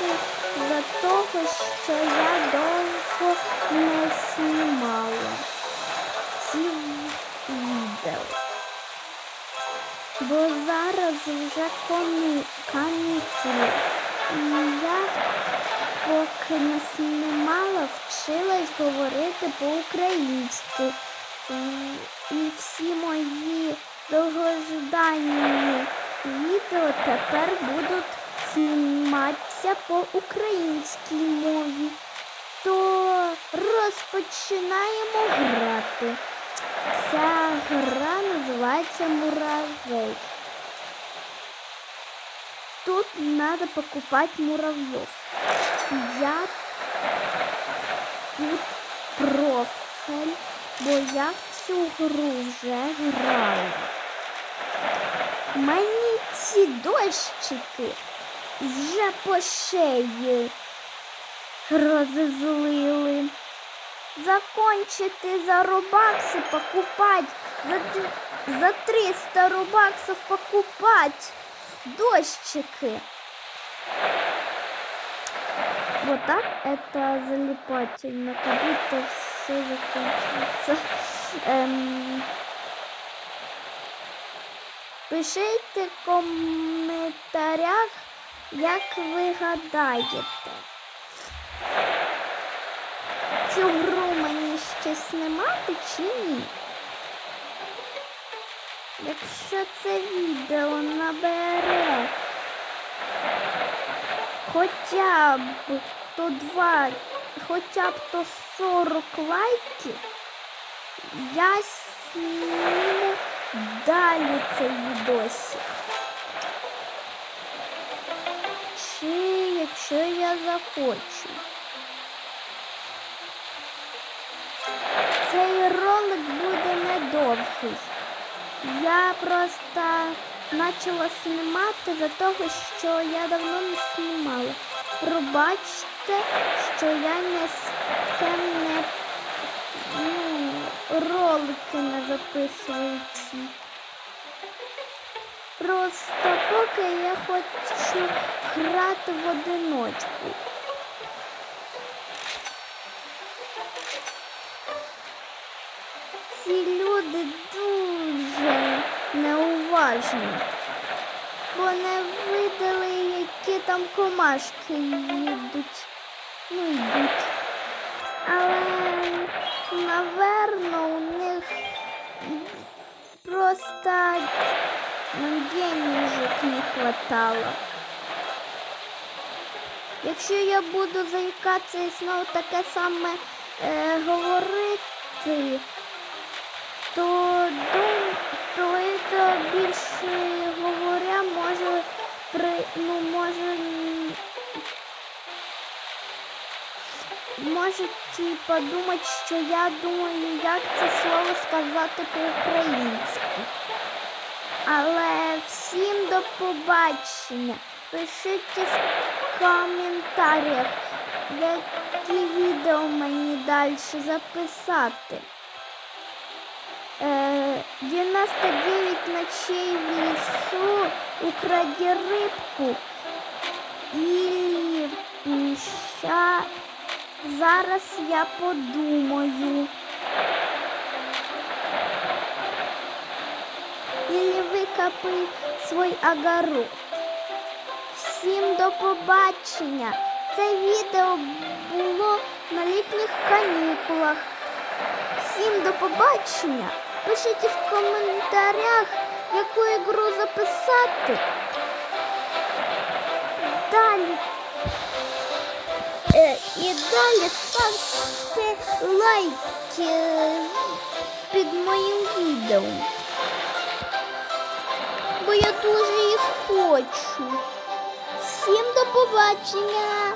вибачити за того, що я довго не знімала ці відео. Бо зараз вже канікули. І я поки не знімала, вчилась говорити по-українськи. І всі мої довгождані відео тепер будуть зніматися по українській мові. То розпочинаємо грати. Ця гра називається Муравей. Тут надо покупать муравьев. Я тут профіль, бо я в цю гру вже грала. Мені ці дощики вже по шиї розізлили. Закончити за рубаксы покупать, за, т- за 300 рубаксов покупать дощики. Вот так это залипательно, как будто все закончится. Эм, Пишіть в коментарях, як ви гадаєте. Цю гру мені ще знімати чи ні? Якщо це відео набере хоча б то два, хоча б то 40 лайків, я зніму далі цей відосик. Якщо я захочу. Цей ролик буде недовгий. Я просто почала знімати за того, що я давно не знімала. Пробачте, що я не ким не ну, ролики не записую. Просто поки я хочу грати в одиночку. Ці люди дуже неуважні, бо не видали, які там комашки їдуть. Ну, йдуть. Але, хватало. Якщо я буду заїкатися і знову таке саме е, говорити, то то это більше говоря може при ну може м, можуть подумати, що я думаю, як це слово сказати по-українськи. Побачення. Пишіть в коментарях, які відео мені далі записати. Э, 99 ночей в лесу, укради рыбку. Или ща зараз я подумаю. Или викопай свій огород. Всім до побачення. Це відео було на літніх канікулах. Всім до побачення. Пишіть в коментарях, яку ігру записати. Далі. Е, і далі ставте лайки під моїм відео. Дуже їх хочу. Всім до побачення!